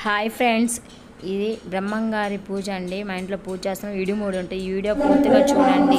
Hi friends ఇది బ్రహ్మంగారి పూజ అండి. మా ఇంట్లో పూజ చేస్తున్నాం వీడియో మూడు ఉంటాయి. ఈ వీడియో పూర్తిగా చూడండి.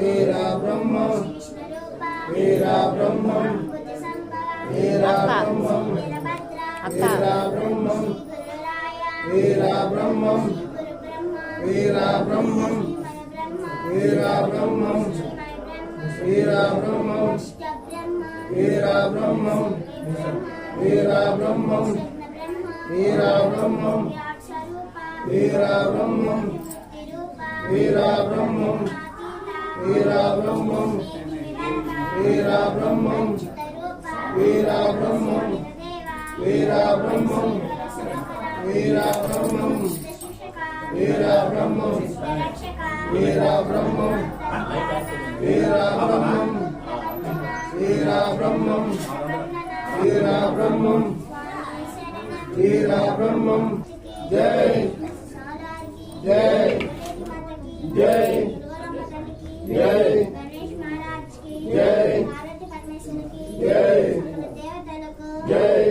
వీరా బ్రహ్మ వీరా బ్రహ్మ వీరా బ్రహ్మ అక్క వీరా బ్రహ్మ వీరా బ్రహ్మ వీరా బ్రహ్మ వీరా బ్రహ్మ వీరా బ్రహ్మ వీరా బ్రహ్మ వీరా బ్రహ్మ వీరా బ్రహ్మ వీరా బ్రహ్మ వీరా బ్రహ్మ వీరా బ్రహ్మ వీరా బ్రహ్మ వీరా బ్రహ్మ వీరా బ్రహ్మ వీరా బ్రహ్మ వీరా బ్రహ్మ వీరా శ్రీరామం శ్రీరాబ్రహ్మం శ్రీరాబ్రహ్మం శ్రీరాబ్రహ్మం జై జై జై జై జై జై జై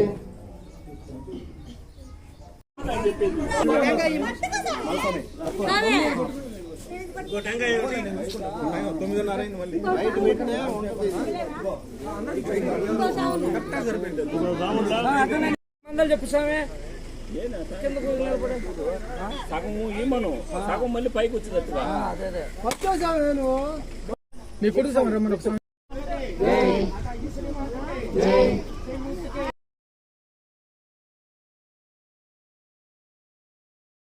చెప్పేది వందలు చెప్పు స్వామి. సగము సగం మళ్ళీ పైకి వచ్చిందట్టుగా నీ కొడుకు సమరం